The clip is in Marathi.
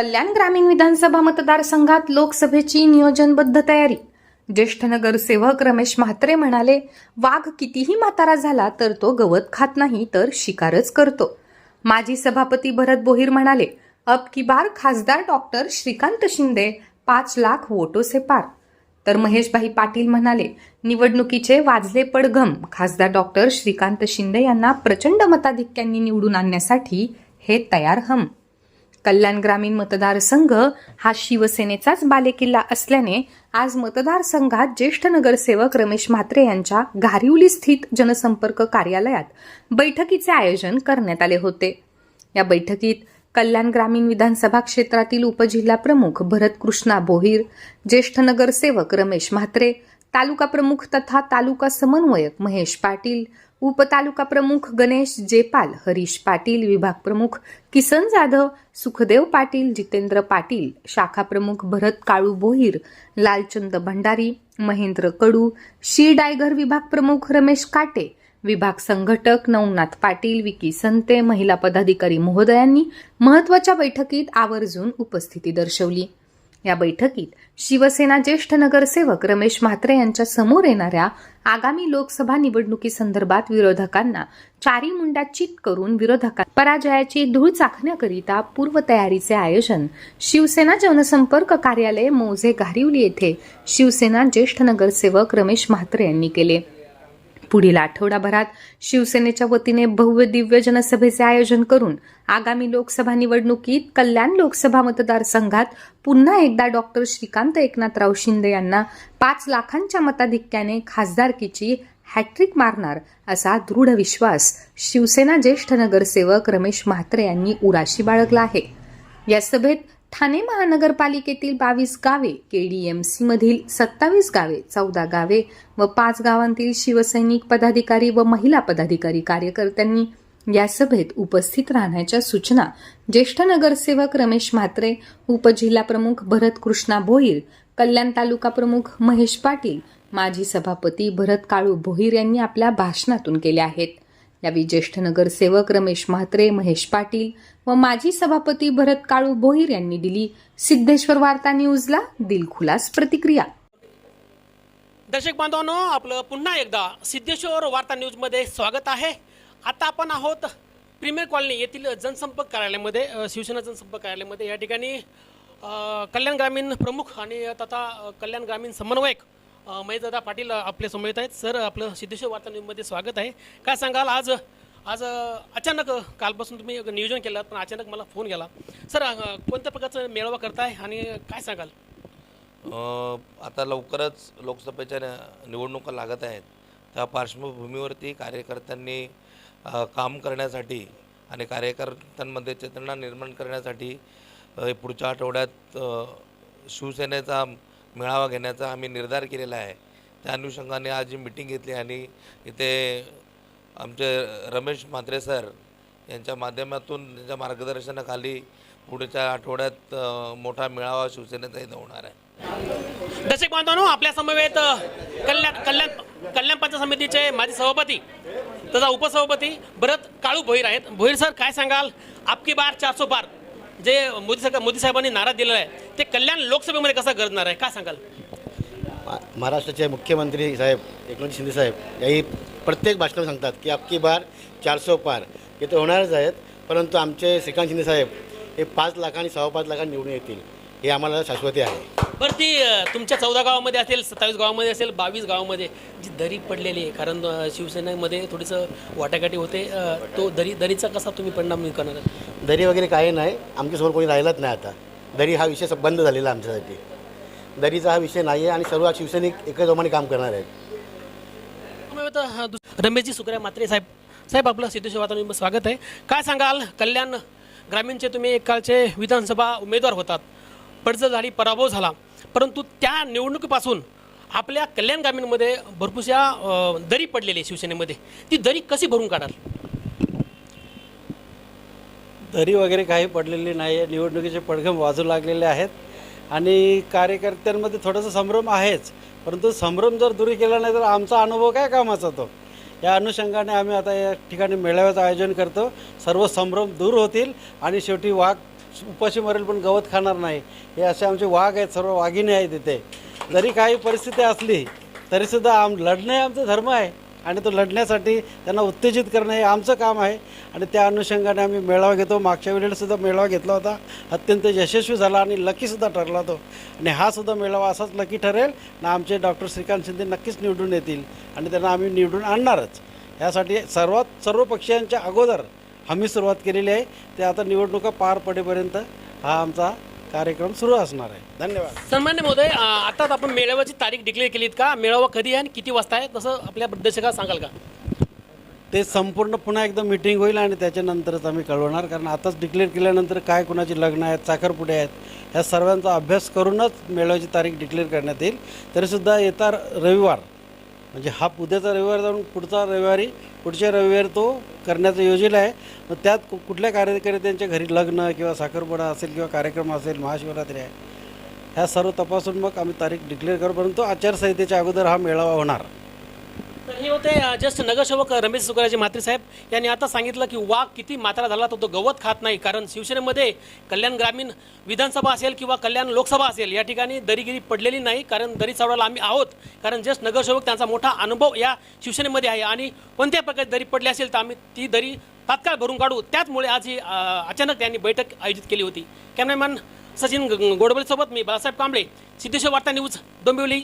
कल्याण ग्रामीण विधानसभा मतदारसंघात लोकसभेची नियोजनबद्ध तयारी. ज्येष्ठ नगरसेवक रमेश म्हात्रे म्हणाले वाघ कितीही म्हातारा झाला तर तो गवत खात नाही तर शिकारच करतो. माजी सभापती भरत बोहीर म्हणाले अब की बार खासदार डॉक्टर श्रीकांत शिंदे पाच लाख वोटो से पार. तर महेशभाई पाटील म्हणाले निवडणुकीचे वाजले पडघम खासदार डॉक्टर श्रीकांत शिंदे यांना प्रचंड मताधिक्यांनी निवडून आणण्यासाठी हे तयार हम. कल्याण ग्रामीण मतदारसंघ हा शिवसेनेचाच बालेकिल्ला असल्याने आज मतदारसंघात ज्येष्ठ नगरसेवक रमेश म्हात्रे यांच्या घारिवली स्थित जनसंपर्क कार्यालयात बैठकीचे आयोजन करण्यात आले होते. या बैठकीत कल्याण ग्रामीण विधानसभा क्षेत्रातील उपजिल्हा प्रमुख भरत कृष्णा बोहीर ज्येष्ठ नगरसेवक रमेश म्हात्रे तालुका प्रमुख तथा तालुका समन्वयक महेश पाटील उपतालुका प्रमुख गणेश जेपाल हरीश पाटील विभाग प्रमुख किसन जाधव सुखदेव पाटील जितेंद्र पाटील शाखा प्रमुख भरत काळू बोहीर लालचंद भंडारी महेंद्र कडू शी डायगर विभाग प्रमुख रमेश काटे विभाग संघटक नवनाथ पाटील विकी संते महिला पदाधिकारी महोदयांनी महत्त्वाच्या बैठकीत आवर्जून उपस्थिती दर्शवली. या बैठकीत शिवसेना ज्येष्ठ नगरसेवक रमेश म्हात्रे यांच्या समोर येणाऱ्या आगामी लोकसभा निवडणुकीसंदर्भात विरोधकांना चारी मुंडा चित करून विरोधकां पराजयाची धूळ चाखण्याकरिता पूर्वतयारीचे आयोजन शिवसेना जनसंपर्क कार्यालय मोझे घारिवली येथे शिवसेना ज्येष्ठ नगरसेवक रमेश म्हात्रे यांनी केले. पुढील आठवडाभरात शिवसेनेच्या वतीने भव्य दिव्य जनसभेचे आयोजन करून आगामी लोकसभा निवडणुकीत कल्याण लोकसभा मतदारसंघात पुन्हा एकदा डॉक्टर श्रीकांत एकनाथराव शिंदे यांना पाच लाखांच्या मताधिक्याने खासदारकीची हॅट्रिक मारणार असा दृढ विश्वास शिवसेना ज्येष्ठ नगरसेवक रमेश म्हात्रे यांनी उराशी बाळगला आहे. या सभेत ठाणे महानगरपालिकेतील बावीस गावे केडीएमसी मधील सत्तावीस गावे चौदा गावे व पाच गावांतील शिवसैनिक पदाधिकारी व महिला पदाधिकारी कार्यकर्त्यांनी या सभेत उपस्थित राहण्याच्या सूचना ज्येष्ठ नगरसेवक रमेश म्हात्रे उपजिल्हा प्रमुख भरत कृष्णा भोईर कल्याण तालुका प्रमुख महेश पाटील माजी सभापती भरत काळू भोईर यांनी आपल्या भाषणातून केल्या आहेत. यावेळी ज्येष्ठ नगरसेवक रमेश म्हात्रे महेश पाटील व माजी सभापती भरत काळू भोईर यांनी दिली सिद्धेश्वर वार्ता न्यूजला दिलखुलास प्रतिक्रिया. दर्शक बांधवांनो आपलं पुन्हा एकदा सिद्धेश्वर वार्ता न्यूजमध्ये स्वागत आहे. आता आपण आहोत प्रीमियर कॉलनी येथील जनसंपर्क कार्यालयामध्ये शिवसेना जनसंपर्क कार्यालयामध्ये. या ठिकाणी कल्याण ग्रामीण प्रमुख आणि तथा कल्याण ग्रामीण समन्वयक महेशदादा पाटील आपल्यासमोर येत आहेत. सर आपलं सिद्धेश्वर वार्ता न्यूजमध्ये स्वागत आहे. काय सांगाल आज? आज अचानक कालपासून तुम्ही नियोजन केलं पण अचानक मला फोन केला सर कोणत्या प्रकारचं मेळावा करताय आणि काय सांगाल? आता लवकरच लोकसभेच्या निवडणुका लागत आहेत. त्या पार्श्वभूमीवरती कार्यकर्त्यांनी काम करण्यासाठी आणि कार्यकर्त्यांमध्ये चेतना निर्माण करण्यासाठी पुढच्या आठवड्यात शिवसेनेचा मेळावा घेण्याचा आम्ही निर्धार केलेला आहे. त्या अनुषंगाने आज जी मिटिंग घेतली आणि इथे आमचे रमेश म्हात्रे सर यांच्या माध्यमातून त्यांच्या मार्गदर्शनाखाली पुढच्या आठवड्यात मोठा मेळावा शिवसेनेचा इथं होणार आहे. दर्शक बांधवांनो आपल्या समवेत कल्याण कल्याण कल्याण पंचायत समितीचे माजी सभापती तथा उपसभापती भरत काळू भोईर आहेत. भोईर सर काय सांगाल? आपकी बार चारसो पार. जे मोदी सरकार मोदी साहेबांनी नारा दिलेला आहे ते कल्याण लोकसभेमध्ये कसं गरजणार आहे? काय सांगाल? महाराष्ट्राचे मुख्यमंत्री साहेब एकनाथ शिंदे साहेब याही प्रत्येक भाषणात सांगतात की आपकी बार चारसो पार. हे तर होणारच आहेत परंतु आमचे श्रीकांत शिंदे साहेब हे पाच लाखांनी सव्वा पाच लाखांनी निवडून येतील हे आम्हाला शाश्वती आहे. बरं ती तुमच्या चौदा गावामध्ये असेल सत्तावीस गावामध्ये असेल बावीस गावामध्ये जी दरी पडलेली आहे कारण शिवसेनेमध्ये थोडंसं वाटाघाटी होते तो दरी दरीचा कसा तुम्ही परिणाम करणार? दरी वगैरे काही नाही आमच्यासमोर कोणी राहिलंच नाही आता. दरी हा विषय बंद झालेला आमच्यासाठी. दरीचा हा विषय नाही आहे आणि सर्व शिवसैनिक एकच जोमाने काम करणार आहेत. रमेशजी सुकऱ्या मात्रे साहेब साहेब आपलं सिद्धेश्वर वातावरण स्वागत आहे. काय सांगाल? कल्याण ग्रामीणचे तुम्ही एक काळचे विधानसभा उमेदवार होतात. पडझड झाली पराभव झाला. परंतु त्या निवडणुकीपासून आपल्या कल्याणगामींमध्ये भरपूरशा दरी पडलेली आहे शिवसेनेमध्ये. ती दरी कशी भरून काढाल? दरी वगैरे काही पडलेली नाही आहे. निवडणुकीचे पडघम वाजू लागलेले आहेत. आणि कार्यकर्त्यांमध्ये थोडासा संभ्रम आहेच. परंतु संभ्रम जर दूर केला नाही तर आमचा अनुभव काय कामाचा तो? या अनुषंगाने आम्ही आता या ठिकाणी मेळाव्याचं आयोजन करतो. सर्व संभ्रम दूर होतील आणि शेवटी वाघ उपाशी मरेल पण गवत खाणार नाही. हे असे आमचे वाघ आहेत सर्व वाघिणी आहेत इथे. जरी काही परिस्थिती असली तरीसुद्धा आम लढणं हे आमचा धर्म आहे. आणि तो लढण्यासाठी त्यांना उत्तेजित करणं हे आमचं काम आहे. आणि त्या अनुषंगाने आम्ही मेळावा घेतो. मागच्या वेळेलासुद्धा मेळावा घेतला होता. अत्यंत यशस्वी झाला आणि लकीसुद्धा ठरला तो. आणि हा सुद्धा मेळावा असाच लकी ठरेल ना आमचे डॉक्टर श्रीकांत शिंदे नक्कीच निवडून येतील. आणि त्यांना आम्ही निवडून आणणारच. यासाठी सर्वात सर्व पक्षांच्या अगोदर आम्ही सुरुवात केलेली आहे. ते आता निवडणुका पार पडेपर्यंत हा आमचा कार्यक्रम सुरू असणार आहे. धन्यवाद. सन्मान्य महोदय अ, आताच आपण मेळाव्याची तारीख डिक्लेअर केलीत का? मेळावा कधी आहे आणि किती वाजता आहे? तसं आपल्या दर्शकाला सांगाल का? ते संपूर्ण पुन्हा एकदा मिटिंग होईल आणि त्याच्यानंतरच आम्ही कळवणार कारण आताच डिक्लेअर केल्यानंतर काय कुणाची लग्न आहेत साखरपुडे आहेत ह्या सर्वांचा अभ्यास करूनच मेळाव्याची तारीख डिक्लेअर करण्यात येईल. तरीसुद्धा येता रविवार म्हणजे हा उद्याचा रविवार जाऊन पुढचा रविवारी पुढच्या रविवारी तो करण्याचं योजना आहे. मग त्यात कु- कुठल्या कार्यकर्त्यांच्या घरी लग्न किंवा साखरपुडा असेल किंवा कार्यक्रम असेल महाशिवरात्री आहे. ह्या सर्व तपासून मग आम्ही तारीख डिक्लेअर करू परंतु आचारसंहितेच्या अगोदर हा मेळावा होणार. तर हे होते जस्ट ज्येष्ठ नगरसेवक रमेश सुकराजी म्हात्रे साहेब. यांनी आता सांगितलं की वाघ किती मात्रा झाला तर तो गवत खात नाही. कारण शिवसेनेमध्ये कल्याण ग्रामीण विधानसभा असेल किंवा कल्याण लोकसभा असेल या ठिकाणी दरीगिरी पडलेली नाही. कारण दरी चढवायला आम्ही आहोत. कारण ज्येष्ठ नगरसेवक त्यांचा मोठा अनुभव या शिवसेनेमध्ये आहे. आणि कोणत्या प्रकारे दरी पडली असेल तर आम्ही ती दरी तात्काळ भरून काढू. त्याचमुळे आज ही अचानक त्यांनी बैठक आयोजित केली होती. कॅमेरामॅन सचिन गोडबलेसोबत मी बाळासाहेब कांबळे. सिद्धेश्वर वार्ता न्यूज डोंबिवली.